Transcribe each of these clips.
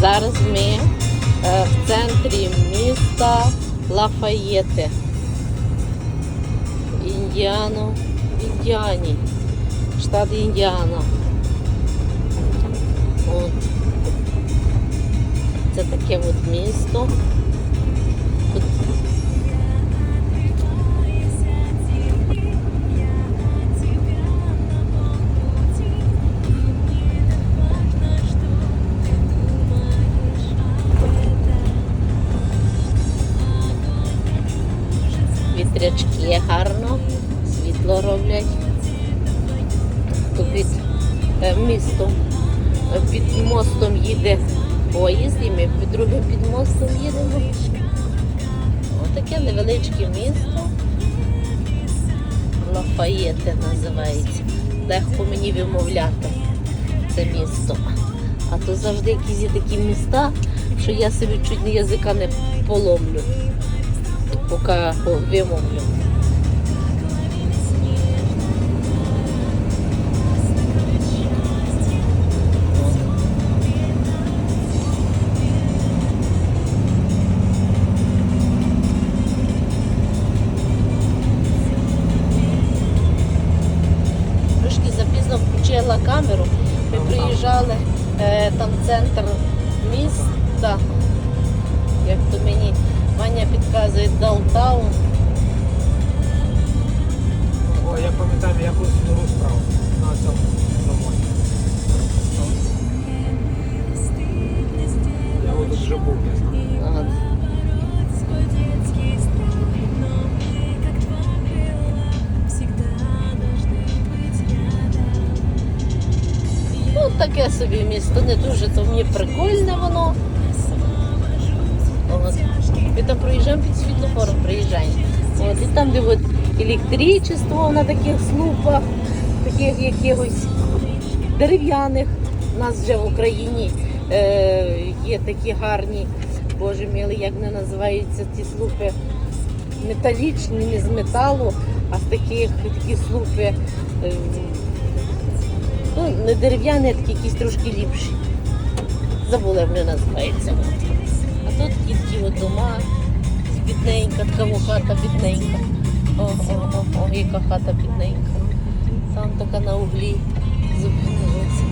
Зараз ми е, в центрі міста Лафаєте. Індіано, Індіані, штат Індіана. От. Це таке от місто. Вітрячки гарно, світло роблять. Під е, містом, е, під мостом їде поїзд, і ми під другим під мостом їдемо. Отаке невеличке місто. Лафаєте називається. Легко мені вимовляти це місто. А то завжди якісь є такі міста, що я собі чуть не язика не поломлю, поки вимовлю. Трошки запізно включила камеру. Ми приїжджали е, там центр міста. Як то мені Маня підказує Даунтаун. О, я пам'ятаю якусь другу справу на цьому замові. Я от тут вже був, я знаю. Ага. Ну, таке собі місто, не дуже то мені прикольне воно. Ми там проїжджаємо під світлофором, приїжджаємо. От, і там, де от електричество на таких слупах, таких якихось дерев'яних. У нас вже в Україні е, є такі гарні, боже милий, як не називаються ці слупи металічні, не з металу, а з таких такі слупи. е, ну, не дерев'яні, а такі якісь трошки ліпші. Забула, як вони називаються. Тут такі от дома, бідненька, така хата бідненька. О, о, о, о, яка хата бідненька. Там така на углі зупинилася.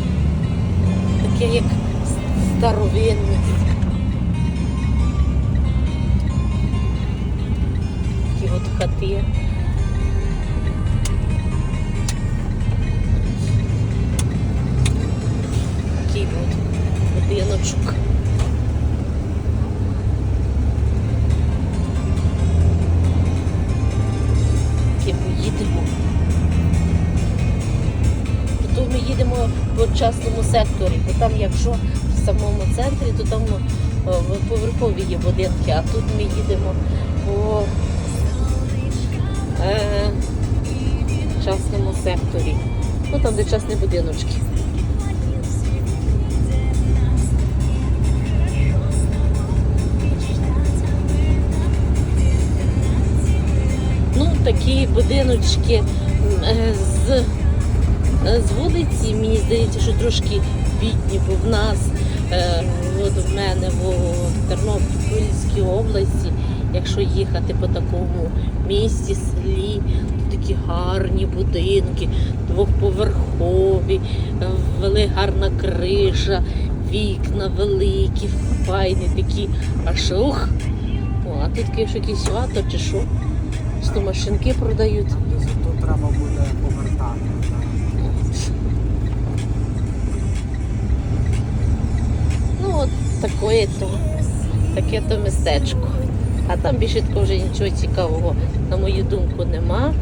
Таке як старовинне. Такі от хати. Такий от будиночок. Їдемо по частному секторі, бо там, якщо в самому центрі, то там поверхові є будинки, а тут ми їдемо по е, частному секторі. Ну там, де частні будиночки. Ну, такі будиночки е, з, з вулиці, мені здається, що трошки бідні, бо в нас, е, от в мене в Тернопільській області, якщо їхати по такому місті, селі, то такі гарні будинки, двохповерхові, е, вели гарна криша, вікна великі, файні такі, аж ух. А тут якийсь вато чи що? То машинки продають. Тут треба буде повертати. Ну от таке то, таке то містечко. А там більше такого вже нічого цікавого, на мою думку, нема.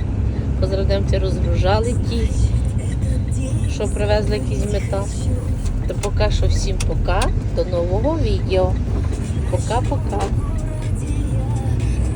Позрадемці розгружали ті, що привезли якийсь метал. То поки що всім пока. До нового відео. Пока-пока.